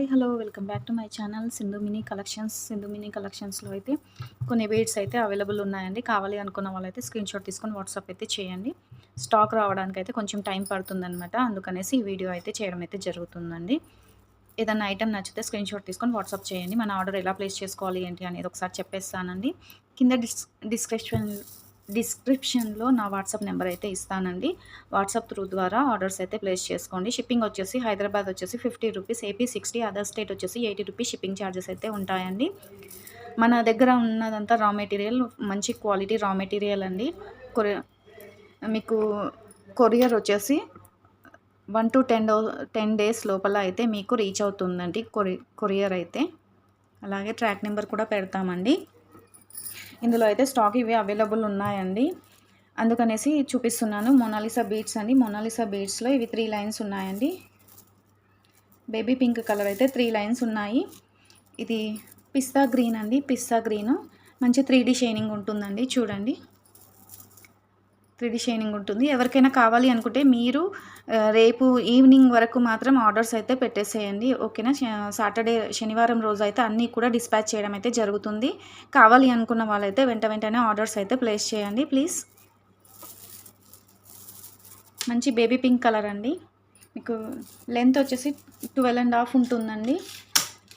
Hi hello welcome back to my channel Sindhu mini collections. Sindhu mini కలెక్షన్స్లో అయితే కొన్ని beads అయితే available ఉన్నాయండి. కావాలి అనుకున్న వాళ్ళైతే స్క్రీన్ షాట్ తీసుకొని వాట్సాప్ అయితే చేయండి. స్టాక్ రావడానికి అయితే కొంచెం టైం పడుతుందన్నమాట. అందుకనేసి ఈ వీడియో అయితే చేయడం అయితే జరుగుతుందండి. ఏదైనా ఐటమ్ నచ్చితే స్క్రీన్ షాట్ తీసుకొని వాట్సాప్ చేయండి. మన ఆర్డర్ ఎలా ప్లేస్ చేసుకోవాలి ఏంటి అనేది ఒకసారి చెప్పేస్తానండి. కింద డిస్ డిస్క్రిప్షన్ డిస్క్రిప్షన్లో నా వాట్సాప్ నెంబర్ అయితే ఇస్తానండి. వాట్సాప్ త్రూ ద్వారా ఆర్డర్స్ అయితే ప్లేస్ చేసుకోండి. షిప్పింగ్ వచ్చేసి హైదరాబాద్ వచ్చేసి fifty rupees AP sixty other state వచ్చేసి ఎయిటీ రూపీస్ షిప్పింగ్ ఛార్జెస్ అయితే ఉంటాయండి. మన దగ్గర ఉన్నదంతా రా మెటీరియల్ మంచి క్వాలిటీ రా మెటీరియల్ అండి. కొరి మీకు కొరియర్ వచ్చేసి one to ten ten days లోపల అయితే మీకు రీచ్ అవుతుందండి కొరి కొరియర్ అయితే. అలాగే ట్రాక్ నెంబర్ కూడా పెడతామండి. ఇందులో అయితే స్టాక్ ఇవి అవైలబుల్ ఉన్నాయండి. అందుకనేసి చూపిస్తున్నాను. మొనాలిసా బీడ్స్ అండి. మొనాలిసా బీడ్స్లో ఇవి త్రీ లైన్స్ ఉన్నాయండి. బేబీ పింక్ కలర్ అయితే త్రీ లైన్స్ ఉన్నాయి. ఇది పిస్తా గ్రీన్ అండి. పిస్తా గ్రీను. మంచి త్రీ షైనింగ్ ఉంటుందండి. చూడండి. త్రీ షైనింగ్ ఉంటుంది. ఎవరికైనా కావాలి అనుకుంటే మీరు రేపు ఈవినింగ్ వరకు మాత్రం ఆర్డర్స్ అయితే పెట్టేసేయండి. ఓకేనా? సాటర్డే శనివారం రోజు అయితే అన్నీ కూడా డిస్పాచ్ చేయడం అయితే జరుగుతుంది. కావాలి అనుకున్న వాళ్ళైతే వెంట వెంటనే ఆర్డర్స్ అయితే ప్లేస్ చేయండి ప్లీజ్. మంచి బేబీ పింక్ కలర్ అండి. మీకు లెంత్ వచ్చేసి ట్వెల్వ్ అండ్ హాఫ్ ఉంటుందండి.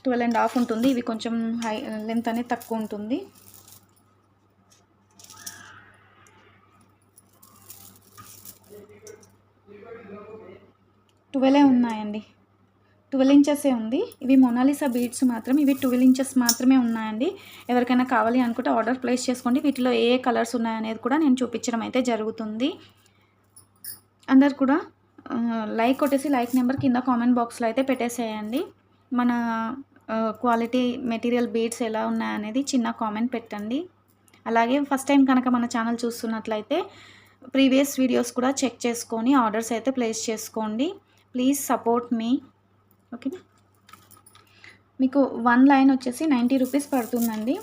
ట్వెల్వ్ అండ్ హాఫ్ ఉంటుంది. ఇవి కొంచెం హై లెంత్ అనేది తక్కువ ఉంటుంది. ట్వెల్వే ఉన్నాయండి. ట్వెల్వ్ ఇంచెసే ఉంది. ఇవి మొనాలిసా బీడ్స్ మాత్రం ఇవి ట్వెల్వ్ ఇంచెస్ మాత్రమే ఉన్నాయండి. ఎవరికైనా కావాలి అనుకుంటే ఆర్డర్ ప్లేస్ చేసుకోండి. వీటిలో ఏ ఏ కలర్స్ ఉన్నాయనేది కూడా నేను చూపించడం అయితే జరుగుతుంది. అందరు కూడా లైక్ కొట్టేసి లైక్ నెంబర్ కింద కామెంట్ బాక్స్లో అయితే పెట్టేసేయండి. మన క్వాలిటీ మెటీరియల్ బీడ్స్ ఎలా ఉన్నాయనేది చిన్న కామెంట్ పెట్టండి. అలాగే ఫస్ట్ టైం కనుక మన ఛానల్ చూస్తున్నట్లయితే ప్రీవియస్ వీడియోస్ కూడా చెక్ చేసుకొని ఆర్డర్స్ అయితే ప్లేస్ చేసుకోండి. Please support me. ఓకేనా మీకు వన్ లైన్ వచ్చేసి నైంటీ రూపీస్ పడుతుందండి.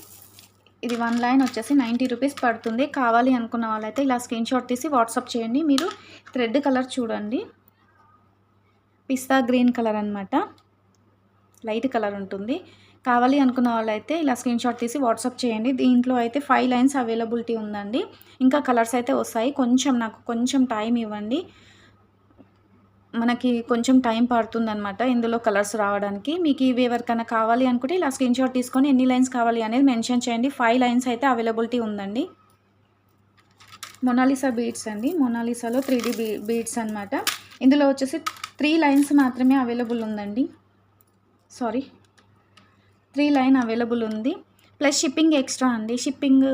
ఇది వన్ లైన్ వచ్చేసి నైంటీ రూపీస్ పడుతుంది. కావాలి అనుకున్న వాళ్ళైతే ఇలా స్క్రీన్ షాట్ తీసి వాట్సాప్ చేయండి. మీరు థ్రెడ్ కలర్ చూడండి. పిస్తా గ్రీన్ కలర్ అనమాట లైట్ కలర్ ఉంటుంది. కావాలి అనుకున్న వాళ్ళైతే ఇలా స్క్రీన్ షాట్ తీసి వాట్సాప్ చేయండి. దీంట్లో అయితే ఫైవ్ లైన్స్ అవైలబిలిటీ ఉందండి. ఇంకా కలర్స్ అయితే వస్తాయి. కొంచెం నాకు కొంచెం టైం ఇవ్వండి. మనకి కొంచెం టైం పడుతుందనమాట ఇందులో కలర్స్ రావడానికి. మీకు ఇవి ఎవరికైనా కావాలి అనుకుంటే ఇలా స్క్రీన్ షాట్ తీసుకొని ఎన్ని లైన్స్ కావాలి అనేది మెన్షన్ చేయండి. ఫైవ్ లైన్స్ అయితే అవైలబిలిటీ ఉందండి. మొనాలిసా బీడ్స్ అండి. మొనాలిసాలో త్రీ డీ బీ బీడ్స్ అనమాట ఇందులో వచ్చేసి త్రీ లైన్స్ మాత్రమే అవైలబుల్ ఉందండి. సారీ. త్రీ లైన్ అవైలబుల్ ఉంది. ప్లస్ షిప్పింగ్ ఎక్స్ట్రా అండి. షిప్పింగ్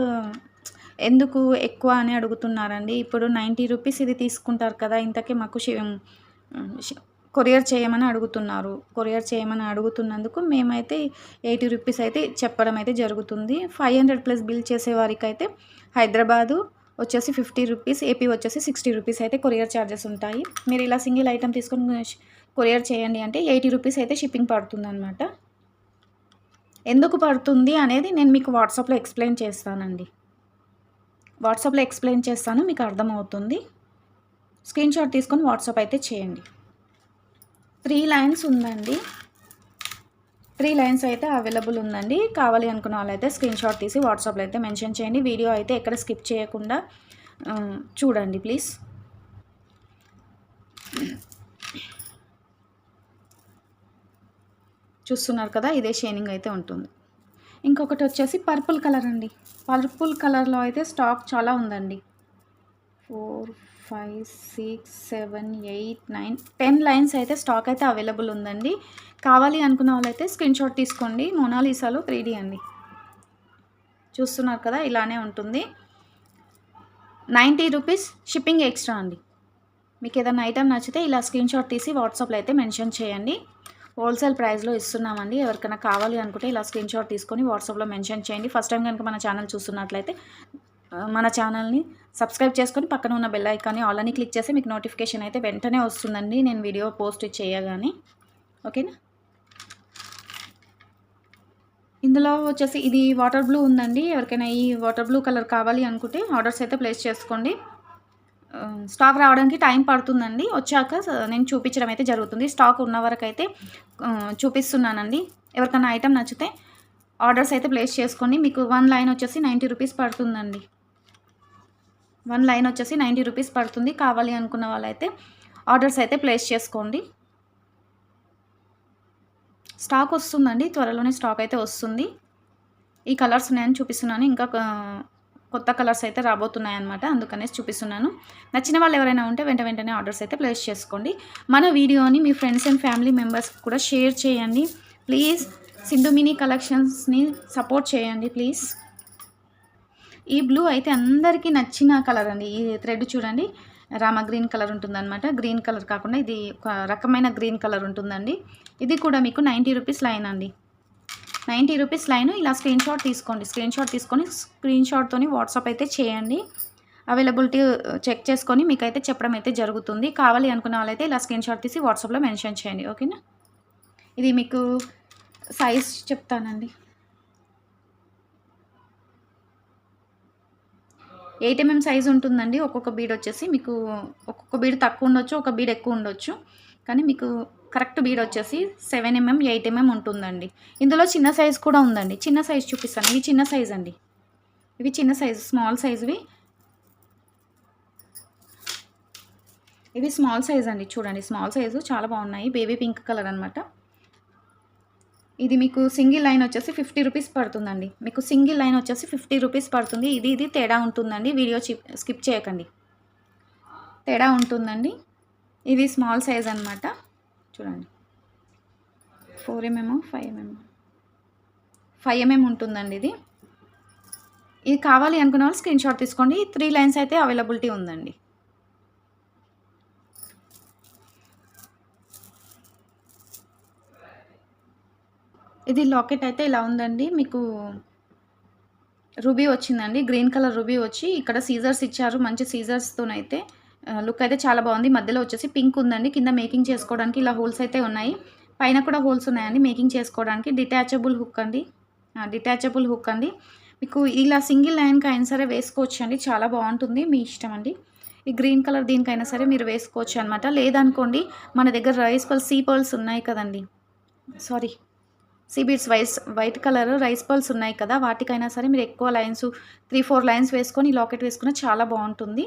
ఎందుకు ఎక్కువ అని అడుగుతున్నారండి. ఇప్పుడు నైంటీ రూపీస్ ఇది తీసుకుంటారు కదా. ఇంతకీ మాకు కొరియర్ చేయమని అడుగుతున్నారు. కొరియర్ చేయమని అడుగుతున్నందుకు మేమైతే ఎయిటీ రూపీస్ అయితే చెప్పడం అయితే జరుగుతుంది. ఫైవ్ హండ్రెడ్ ప్లస్ బిల్ చేసే వారికి అయితే హైదరాబాదు వచ్చేసి ఫిఫ్టీ రూపీస్ ఏపీ వచ్చేసి సిక్స్టీ రూపీస్ అయితే కొరియర్ ఛార్జెస్ ఉంటాయి. మీరు ఇలా సింగిల్ ఐటమ్ తీసుకొని కొరియర్ చేయండి అంటే ఎయిటీ రూపీస్ అయితే షిప్పింగ్ పడుతుంది అనమాట ఎందుకు పడుతుంది అనేది నేను మీకు వాట్సాప్లో ఎక్స్ప్లెయిన్ చేస్తానండి. వాట్సాప్లో ఎక్స్ప్లెయిన్ చేస్తాను మీకు అర్థమవుతుంది. స్క్రీన్ షాట్ తీసుకొని వాట్సాప్ అయితే చేయండి. త్రీ లైన్స్ ఉందండి. త్రీ లైన్స్ అయితే అవైలబుల్ ఉందండి. కావాలి అనుకున్న వాళ్ళైతే స్క్రీన్ షాట్ తీసి వాట్సాప్లో అయితే మెన్షన్ చేయండి. వీడియో అయితే ఎక్కడ స్కిప్ చేయకుండా చూడండి ప్లీజ్. చూస్తున్నారు కదా ఇదే షైనింగ్ అయితే ఉంటుంది. ఇంకొకటి వచ్చేసి పర్పుల్ కలర్ అండి. పర్పుల్ కలర్లో అయితే స్టాక్ చాలా ఉందండి. Four five six seven eight nine ten lines అయితే స్టాక్ అయితే అవైలబుల్ ఉందండి. కావాలి అనుకున్న వాళ్ళైతే స్క్రీన్ షాట్ తీసుకోండి. మోనాలిసాలో త్రీడీ అండి. చూస్తున్నారు కదా ఇలానే ఉంటుంది. నైంటీ రూపీస్ షిప్పింగ్ ఎక్స్ట్రా అండి. మీకు ఏదైనా ఐటమ్ నచ్చితే ఇలా స్క్రీన్ షాట్ తీసి వాట్సాప్లో అయితే మెన్షన్ చేయండి. హోల్సేల్ ప్రైస్లో ఇస్తున్నామండి. ఎవరికైనా కావాలి అనుకుంటే ఇలా స్క్రీన్ షాట్ తీసుకొని వాట్సాప్లో మెన్షన్ చేయండి. ఫస్ట్ టైం కనుక మన ఛానల్ చూస్తున్నట్లయితే మన ఛానల్ని సబ్స్క్రైబ్ చేసుకొని పక్కన ఉన్న బెల్ ఐకాన్ని ఆల్ అని క్లిక్ చేస్తే మీకు నోటిఫికేషన్ అయితే వెంటనే వస్తుందండి. నేను వీడియో పోస్ట్ చేయగానే. ఓకేనా ఇందులో వచ్చేసి ఇది వాటర్ బ్లూ ఉందండి. ఎవరికైనా ఈ వాటర్ బ్లూ కలర్ కావాలి అనుకుంటే ఆర్డర్స్ అయితే ప్లేస్ చేసుకోండి. స్టాక్ రావడానికి టైం పడుతుందండి. వచ్చాక నేను చూపించడం అయితే జరుగుతుంది. స్టాక్ ఉన్న వరకు అయితే చూపిస్తున్నానండి. ఎవరికైనా ఐటెం నచ్చితే ఆర్డర్స్ అయితే ప్లేస్ చేసుకోండి. మీకు వన్ లైన్ వచ్చేసి నైంటీ రూపీస్ పడుతుందండి. వన్ లైన్ వచ్చేసి నైంటీ రూపీస్ పడుతుంది. కావాలి అనుకున్న వాళ్ళైతే ఆర్డర్స్ అయితే ప్లేస్ చేసుకోండి. స్టాక్ వస్తుందండి. త్వరలోనే స్టాక్ అయితే వస్తుంది. ఈ కలర్స్ ఉన్నాయని చూపిస్తున్నాను. ఇంకా కొత్త కలర్స్ అయితే రాబోతున్నాయి అనమాట అందుకనేసి చూపిస్తున్నాను. నచ్చిన వాళ్ళు ఎవరైనా ఉంటే వెంట వెంటనే ఆర్డర్స్ అయితే ప్లేస్ చేసుకోండి. మన వీడియోని మీ ఫ్రెండ్స్ అండ్ ఫ్యామిలీ మెంబర్స్కి కూడా షేర్ చేయండి. ప్లీజ్ సింధుమినీ కలెక్షన్స్ని సపోర్ట్ చేయండి ప్లీజ్. ఈ బ్లూ అయితే అందరికీ నచ్చిన కలర్ అండి. ఈ థ్రెడ్ చూడండి. రామ గ్రీన్ కలర్ ఉంటుందన్నమాట. గ్రీన్ కలర్ కాకుండా ఇది ఒక రకమైన గ్రీన్ కలర్ ఉంటుందండి. ఇది కూడా మీకు నైంటీ రూపీస్ లైన్ అండి. నైంటీ రూపీస్ లైన్ ఇలా స్క్రీన్ షాట్ తీసుకోండి. స్క్రీన్ షాట్ తీసుకొని స్క్రీన్ షాట్తోని వాట్సాప్ అయితే చేయండి. అవైలబిలిటీ చెక్ uh, చేసుకొని మీకైతే చెప్పడం అయితే జరుగుతుంది. కావాలి అనుకున్న వాళ్ళైతే ఇలా స్క్రీన్ షాట్ తీసి వాట్సాప్లో మెన్షన్ చేయండి. ఓకేనా ఇది మీకు సైజ్ చెప్తానండి. ఎయిట్ ఎంఎం సైజ్ ఉంటుందండి. ఒక్కొక్క బీడ్ వచ్చేసి మీకు ఒక్కొక్క బీడ్ తక్కువ ఉండొచ్చు ఒక బీడ్ ఎక్కువ ఉండొచ్చు. కానీ మీకు కరెక్ట్ బీడ్ వచ్చేసి సెవెన్ ఎంఎం ఎయిట్ ఎంఎం ఉంటుందండి. ఇందులో చిన్న సైజ్ కూడా ఉందండి. చిన్న సైజ్ చూపిస్తాను. ఇవి చిన్న సైజ్ అండి. ఇవి చిన్న సైజు స్మాల్ సైజువి ఇవి. స్మాల్ సైజ్ అండి. చూడండి స్మాల్ సైజు చాలా బాగున్నాయి. బేబీ పింక్ కలర్ అనమాట ఇది మీకు సింగిల్ లైన్ వచ్చేసి ఫిఫ్టీ రూపీస్ పడుతుందండి. మీకు సింగిల్ లైన్ వచ్చేసి ఫిఫ్టీ రూపీస్ పడుతుంది. ఇది ఇది తేడా ఉంటుందండి. వీడియో స్కిప్ చేయకండి. తేడా ఉంటుందండి. ఇది స్మాల్ సైజ్ అనమాట చూడండి. Four MM five MM. Five MM ఉంటుందండి ఇది. ఇది కావాలి అనుకున్న వాళ్ళు స్క్రీన్ షాట్ తీసుకోండి. త్రీ లైన్స్ అయితే అవైలబిలిటీ ఉందండి. ఇది లాకెట్ అయితే ఇలా ఉందండి. మీకు రూబీ వచ్చిందండి. గ్రీన్ కలర్ రూబీ వచ్చి ఇక్కడ సీజర్స్ ఇచ్చారు. మంచి సీజర్స్తోనైతే లుక్ అయితే చాలా బాగుంది. మధ్యలో వచ్చేసి పింక్ ఉందండి. కింద మేకింగ్ చేసుకోవడానికి ఇలా హోల్స్ అయితే ఉన్నాయి. పైన కూడా హోల్స్ ఉన్నాయండి మేకింగ్ చేసుకోవడానికి. డిటాచబుల్ హుక్ అండి. డిటాచబుల్ హుక్ అండి. మీకు ఇలా సింగిల్ లైన్కి అయినా సరే వేసుకోవచ్చు అండి చాలా బాగుంటుంది. మీ ఇష్టం అండి. ఈ గ్రీన్ కలర్ దీనికైనా సరే మీరు వేసుకోవచ్చు అనమాట లేదనుకోండి మన దగ్గర రైస్ పల్స్ సీ పర్ల్స్ ఉన్నాయి కదండి. సారీ. సీబీడ్స్ వైస్ వైట్ కలర్ రైస్ పల్స్ ఉన్నాయి కదా వాటికైనా సరే మీరు ఎక్కువ లైన్స్ త్రీ ఫోర్ లైన్స్ వేసుకొని లాకెట్ వేసుకున్న చాలా బాగుంటుంది.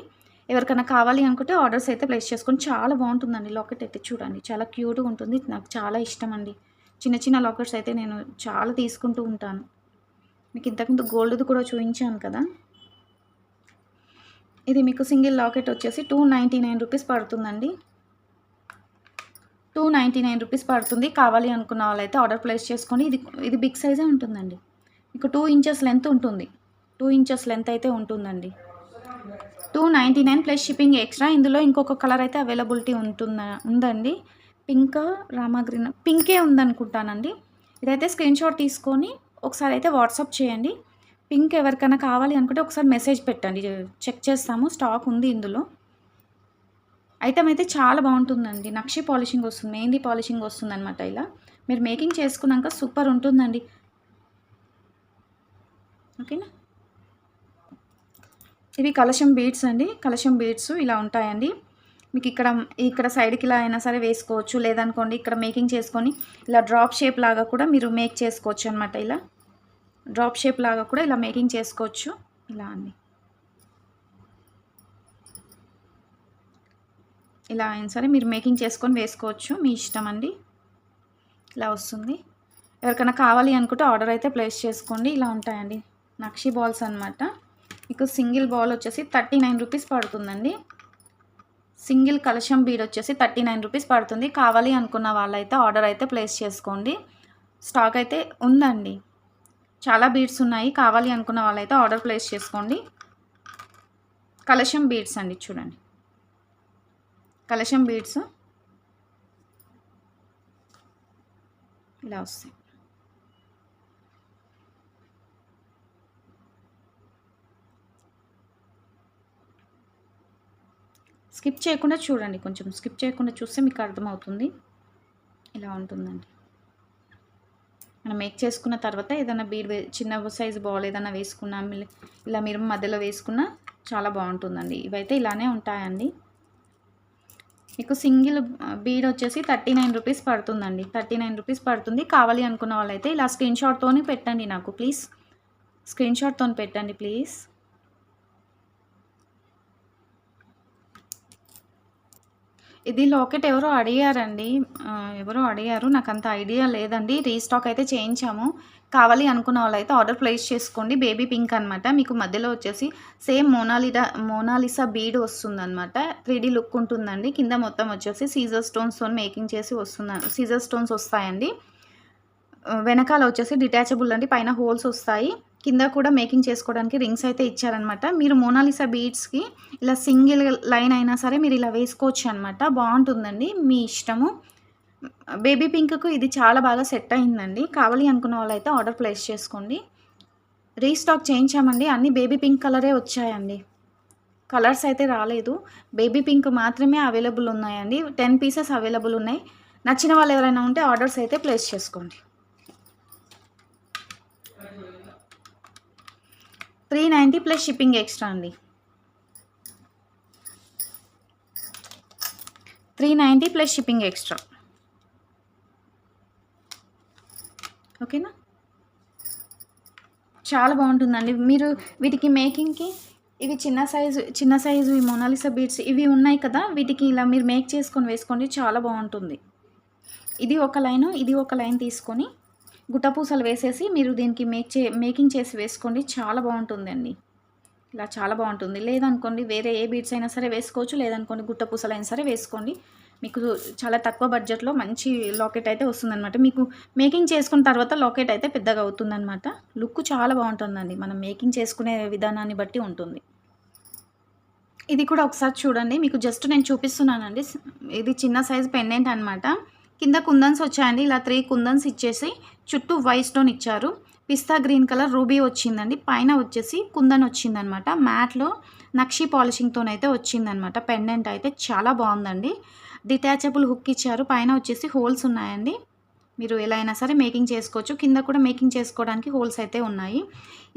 ఎవరికైనా కావాలి అనుకుంటే ఆర్డర్స్ అయితే ప్లేస్ చేసుకొని చాలా బాగుంటుందండి లాకెట్ అయితే చూడండి. చాలా క్యూట్గా ఉంటుంది. నాకు చాలా ఇష్టం అండి. చిన్న చిన్న లాకెట్స్ అయితే నేను చాలా తీసుకుంటూ ఉంటాను. మీకు ఇంతకుముందు గోల్డ్ది కూడా చూపించాను కదా. ఇది మీకు సింగిల్ లాకెట్ వచ్చేసి టూ నైంటీ నైన్ రూపీస్ పడుతుందండి. టూ నైంటీ నైన్ రూపీస్ పడుతుంది. కావాలి అనుకున్న వాళ్ళైతే ఆర్డర్ ప్లేస్ చేసుకొని ఇది ఇది బిగ్ సైజే ఉంటుందండి. మీకు టూ ఇంచెస్ లెంత్ ఉంటుంది. టూ ఇంచెస్ లెంత్ అయితే ఉంటుందండి. Two ninety nine plus shipping extra. ఇందులో ఇంకొక కలర్ అయితే అవైలబిలిటీ ఉంటుంద ఉందండి. పింక్ రామా గ్రీన్ పింకే ఉందనుకుంటానండి. ఇదైతే స్క్రీన్ షాట్ తీసుకొని ఒకసారి అయితే వాట్సాప్ చేయండి. పింక్ ఎవరికైనా కావాలి అనుకుంటే ఒకసారి మెసేజ్ పెట్టండి. చెక్ చేస్తాము. స్టాక్ ఉంది ఇందులో. ఐటమ్ అయితే చాలా బాగుంటుందండి. నక్షి పాలిషింగ్ వస్తుంది మెహందీ పాలిషింగ్ వస్తుంది అనమాట ఇలా. మీరు మేకింగ్ చేసుకున్నాక సూపర్ ఉంటుందండి. ఓకేనా? ఇవి కలశం బీడ్స్ అండి. కలశం బీడ్స్ ఇలా ఉంటాయండి. మీకు ఇక్కడ ఇక్కడ సైడ్కి ఇలా అయినా సరే వేసుకోవచ్చు. లేదనుకోండి ఇక్కడ మేకింగ్ చేసుకొని ఇలా డ్రాప్ షేప్ లాగా కూడా మీరు మేక్ చేసుకోవచ్చు అనమాట ఇలా. డ్రాప్ షేప్ లాగా కూడా ఇలా మేకింగ్ చేసుకోవచ్చు. ఇలా అండి. ఇలా అయినా సరే మీరు మేకింగ్ చేసుకొని వేసుకోవచ్చు మీ ఇష్టం అండి. ఇలా వస్తుంది. ఎవరికైనా కావాలి అనుకుంటే ఆర్డర్ అయితే ప్లేస్ చేసుకోండి. ఇలా ఉంటాయండి. నక్షి బాల్స్ అనమాట మీకు సింగిల్ బాల్ వచ్చేసి థర్టీ నైన్ రూపీస్ పడుతుందండి. సింగిల్ కలశం బీడ్ వచ్చేసి థర్టీ నైన్ రూపీస్ పడుతుంది. కావాలి అనుకున్న వాళ్ళైతే ఆర్డర్ అయితే ప్లేస్ చేసుకోండి. స్టాక్ అయితే ఉందండి. చాలా బీడ్స్ ఉన్నాయి. కావాలి అనుకున్న వాళ్ళైతే ఆర్డర్ ప్లేస్ చేసుకోండి. కలశం బీడ్స్ అండి చూడండి. కలశం బీడ్స్ ఇలా వస్తాయి. స్కిప్ చేయకుండా చూడండి కొంచెం. స్కిప్ చేయకుండా చూస్తే మీకు అర్థమవుతుంది. ఇలా ఉంటుందండి. మనం మేక్ చేసుకున్న తర్వాత ఏదైనా బీడ్ చిన్న సైజు బాల్ ఏదైనా వేసుకున్నా ఇలా మీరు మధ్యలో వేసుకున్న చాలా బాగుంటుందండి. ఇవైతే ఇలానే ఉంటాయండి. మీకు సింగిల్ బీడ్ వచ్చేసి థర్టీ నైన్ రూపీస్ పడుతుందండి. థర్టీ నైన్ రూపీస్ పడుతుంది. కావాలి అనుకున్న వాళ్ళైతే ఇలా స్క్రీన్షాట్తోని పెట్టండి నాకు ప్లీజ్. స్క్రీన్ షాట్తో పెట్టండి ప్లీజ్. ఇది లాకెట్ ఎవరో అడిగారండి. ఎవరో అడిగారు. నాకు అంత ఐడియా లేదండి. రీస్టాక్ అయితే చేయించాము. కావాలి అనుకున్న వాళ్ళైతే ఆర్డర్ ప్లేస్ చేసుకోండి. బేబీ పింక్ అనమాట మీకు మధ్యలో వచ్చేసి సేమ్ మోనాలిడా మోనాలిసా బీడ్ వస్తుందన్నమాట. త్రీ డీ లుక్ ఉంటుందండి. కింద మొత్తం వచ్చేసి సీజర్ స్టోన్స్తో మేకింగ్ చేసి వస్తుంది సీజర్ స్టోన్స్ వస్తాయండి. వెనకాల వచ్చేసి డిటాచబుల్ అండి. పైన హోల్స్ వస్తాయి. కింద కూడా మేకింగ్ చేసుకోవడానికి రింగ్స్ అయితే ఇచ్చారనమాట మీరు మోనాలిసా బీడ్స్కి ఇలా సింగిల్ లైన్ అయినా సరే మీరు ఇలా వేసుకోవచ్చు అనమాట బాగుంటుందండి. మీ ఇష్టము. బేబీ పింక్కు ఇది చాలా బాగా సెట్ అయిందండి. కావాలి అనుకున్న వాళ్ళైతే ఆర్డర్ ప్లేస్ చేసుకోండి. రీస్టాక్ చేయించామండి. అన్ని బేబీ పింక్ కలరే వచ్చాయండి. కలర్స్ అయితే రాలేదు. బేబీ పింక్ మాత్రమే అవైలబుల్ ఉన్నాయండి. టెన్ పీసెస్ అవైలబుల్ ఉన్నాయి. నచ్చిన వాళ్ళు ఎవరైనా ఉంటే ఆర్డర్స్ అయితే ప్లేస్ చేసుకోండి. Three ninety plus shipping extra అండి. Three ninety plus shipping extra. ఓకేనా? చాలా బాగుంటుందండి. మీరు వీటికి మేకింగ్కి ఇవి చిన్న సైజు చిన్న సైజు ఈ మొనాలిసా బీడ్స్ ఇవి ఉన్నాయి కదా వీటికి ఇలా మీరు మేక్ చేసుకొని వేసుకోండి చాలా బాగుంటుంది. ఇది ఒక లైను ఇది ఒక లైన్ తీసుకొని గుట్టపూసలు వేసేసి మీరు దీనికి మేక్ చే మేకింగ్ చేసి వేసుకోండి. చాలా బాగుంటుందండి. ఇలా చాలా బాగుంటుంది. లేదనుకోండి వేరే ఏ బీడ్స్ అయినా సరే వేసుకోవచ్చు. లేదనుకోండి గుట్టపూసలు అయినా సరే వేసుకోండి. మీకు చాలా తక్కువ బడ్జెట్లో మంచి లాకెట్ అయితే వస్తుందన్నమాట. మీకు మేకింగ్ చేసుకున్న తర్వాత లాకెట్ అయితే పెద్దగా అవుతుందన్నమాట. లుక్ చాలా బాగుంటుందండి. మనం మేకింగ్ చేసుకునే విధానాన్ని బట్టి ఉంటుంది. ఇది కూడా ఒకసారి చూడండి. మీకు జస్ట్ నేను చూపిస్తున్నానండి. ఇది చిన్న సైజ్ పెండెంట్ అనమాట కింద కుందన్స్ వచ్చాయండి. ఇలా త్రీ కుందన్స్ ఇచ్చేసి చుట్టూ వైట్ స్టోన్ ఇచ్చారు. పిస్తా గ్రీన్ కలర్ రూబీ వచ్చిందండి. పైన వచ్చేసి కుందన్ వచ్చిందనమాట. మ్యాట్లో నక్షి పాలిషింగ్తోనైతే వచ్చిందనమాట. పెండెంట్ అయితే చాలా బాగుందండి. డిటాచబుల్ హుక్ ఇచ్చారు. పైన వచ్చేసి హోల్స్ ఉన్నాయండి. మీరు ఎలా అయినా సరే మేకింగ్ చేసుకోవచ్చు. కింద కూడా మేకింగ్ చేసుకోవడానికి హోల్స్ అయితే ఉన్నాయి.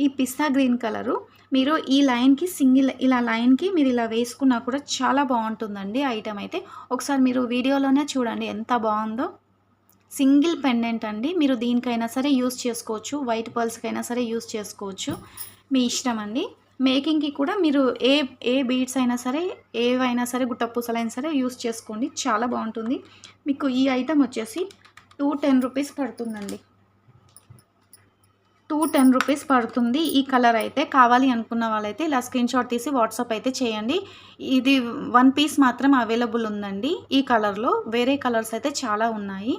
ఈ పిస్తా గ్రీన్ కలరు మీరు ఈ లైన్కి సింగిల్ ఇలా లైన్కి మీరు ఇలా వేసుకున్నా కూడా చాలా బాగుంటుందండి ఐటమ్ అయితే. ఒకసారి మీరు వీడియోలోనే చూడండి ఎంత బాగుందో. సింగిల్ పెండెంట్ అండి. మీరు దీనికైనా సరే యూస్ చేసుకోవచ్చు. వైట్ పర్ల్స్కైనా సరే యూస్ చేసుకోవచ్చు. మీ ఇష్టం అండి. మేకింగ్కి కూడా మీరు ఏ ఏ బీడ్స్ అయినా సరే ఏవైనా సరే గుట్టపూసలైనా సరే యూస్ చేసుకోండి. చాలా బాగుంటుంది. మీకు ఈ ఐటమ్ వచ్చేసి టూ టెన్ రూపీస్ పడుతుందండి. టూ టెన్ రూపీస్ పడుతుంది. ఈ కలర్ అయితే కావాలి అనుకున్న వాళ్ళైతే ఇలా స్క్రీన్ షాట్ తీసి వాట్సాప్ అయితే చేయండి. ఇది వన్ పీస్ మాత్రం అవైలబుల్ ఉందండి. ఈ కలర్లో వేరే కలర్స్ అయితే చాలా ఉన్నాయి.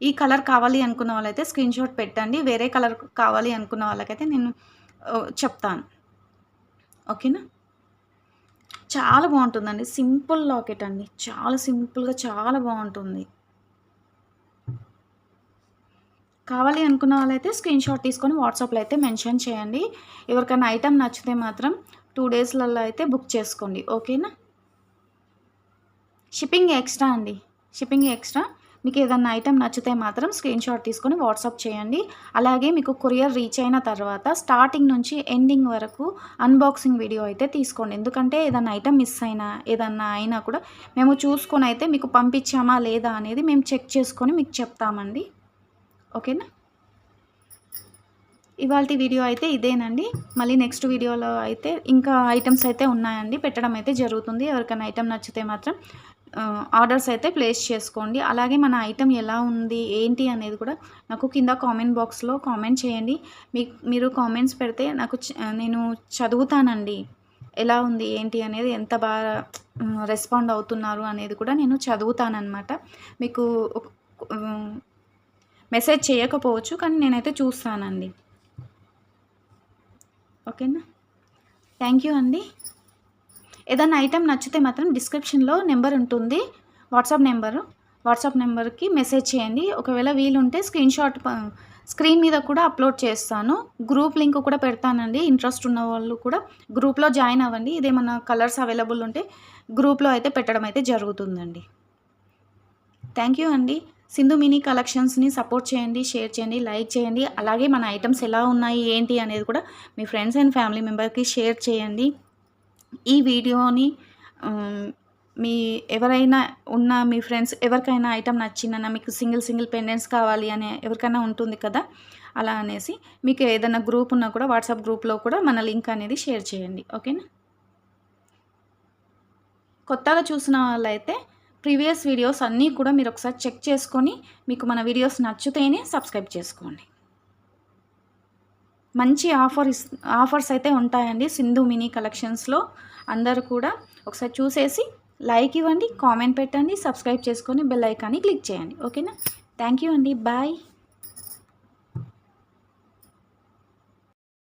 ఈ కలర్ కావాలి అనుకున్న వాళ్ళైతే స్క్రీన్ షాట్ పెట్టండి. వేరే కలర్ కావాలి అనుకున్న వాళ్ళకైతే నేను చెప్తాను. ఓకేనా? చాలా బాగుంటుందండి. సింపుల్ లాకెట్ అండి. చాలా సింపుల్గా చాలా బాగుంటుంది. కావాలి అనుకున్న వాళ్ళైతే స్క్రీన్ షాట్ తీసుకొని వాట్సాప్లో అయితే మెన్షన్ చేయండి. ఎవరికైనా ఐటెం నచ్చితే మాత్రం టూ డేస్లలో అయితే బుక్ చేసుకోండి. ఓకేనా? షిప్పింగ్ ఎక్స్ట్రా అండి. Shipping extra. మీకు ఏదన్నా ఐటెం నచ్చితే మాత్రం స్క్రీన్ షాట్ తీసుకొని వాట్సాప్ చేయండి. అలాగే మీకు కొరియర్ రీచ్ అయిన తర్వాత స్టార్టింగ్ నుంచి ఎండింగ్ వరకు అన్బాక్సింగ్ వీడియో అయితే తీసుకోండి. ఎందుకంటే ఏదన్నా ఐటెం మిస్ అయినా ఏదన్నా అయినా కూడా మేము చూసుకొని అయితే మీకు పంపించామా లేదా అనేది మేము చెక్ చేసుకొని మీకు చెప్తామండి. ఓకేనా? ఇవాళ వీడియో అయితే ఇదేనండి. మళ్ళీ నెక్స్ట్ వీడియోలో అయితే ఇంకా ఐటమ్స్ అయితే ఉన్నాయండి. పెట్టడం అయితే జరుగుతుంది. ఎవరికైనా ఐటమ్ నచ్చితే మాత్రం ఆర్డర్స్ అయితే ప్లేస్ చేసుకోండి. అలాగే మన ఐటమ్ ఎలా ఉంది ఏంటి అనేది కూడా నాకు కింద కామెంట్ బాక్స్లో కామెంట్ చేయండి. మీ మీరు కామెంట్స్ పెడితే నాకు చ- నేను చదువుతానండి. ఎలా ఉంది ఏంటి అనేది ఎంత బాగా రెస్పాండ్ అవుతున్నారు అనేది కూడా నేను చదువుతానన్నమాట. మీకు మెసేజ్ చేయకపోవచ్చు కానీ నేనైతే చూస్తానండి. ఓకేనా? థ్యాంక్ యూ అండి. ఏదైనా ఐటెం నచ్చితే మాత్రం డిస్క్రిప్షన్లో నెంబర్ ఉంటుంది. WhatsApp number. వాట్సాప్ నెంబర్కి మెసేజ్ చేయండి. ఒకవేళ వీలుంటే స్క్రీన్ షాట్ స్క్రీన్ మీద కూడా అప్లోడ్ చేస్తాను. గ్రూప్ లింక్ కూడా పెడతానండి. ఇంట్రెస్ట్ ఉన్న వాళ్ళు కూడా గ్రూప్లో జాయిన్ అవ్వండి. ఇదేమన్నా కలర్స్ అవైలబుల్ ఉంటే గ్రూప్లో అయితే పెట్టడం అయితే జరుగుతుందండి. థ్యాంక్ యూ అండి. సింధు మినీ కలెక్షన్స్ని సపోర్ట్ చేయండి షేర్ చేయండి లైక్ చేయండి. అలాగే మన ఐటమ్స్ ఎలా ఉన్నాయి ఏంటి అనేది కూడా మీ ఫ్రెండ్స్ అండ్ ఫ్యామిలీ మెంబర్కి షేర్ చేయండి. ఈ వీడియోని మీ ఎవరైనా ఉన్న మీ ఫ్రెండ్స్ ఎవరికైనా ఐటమ్ నచ్చిందన్నా మీకు సింగిల్ సింగిల్ పెండెంట్స్ కావాలి అనే ఎవరికైనా ఉంటుంది కదా? అలా అనేసి మీకు ఏదైనా గ్రూప్ ఉన్నా కూడా వాట్సాప్ గ్రూప్లో కూడా మన లింక్ అనేది షేర్ చేయండి. ఓకేనా? కొత్తగా చూసిన వాళ్ళైతే ప్రీవియస్ వీడియోస్ అన్నీ కూడా మీరు ఒకసారి చెక్ చేసుకొని మీకు మన వీడియోస్ నచ్చితేనే సబ్స్క్రైబ్ చేసుకోండి. మంచి ఆఫర్ ఇస్ ఆఫర్స్ అయితే ఉంటాయండి సింధు మినీ కలెక్షన్స్లో. అందరూ కూడా ఒకసారి చూసేసి లైక్ ఇవ్వండి కామెంట్ పెట్టండి సబ్స్క్రైబ్ చేసుకొని బెల్ ఐకాన్ని క్లిక్ చేయండి. ఓకేనా? థ్యాంక్ యూ అండి. బాయ్.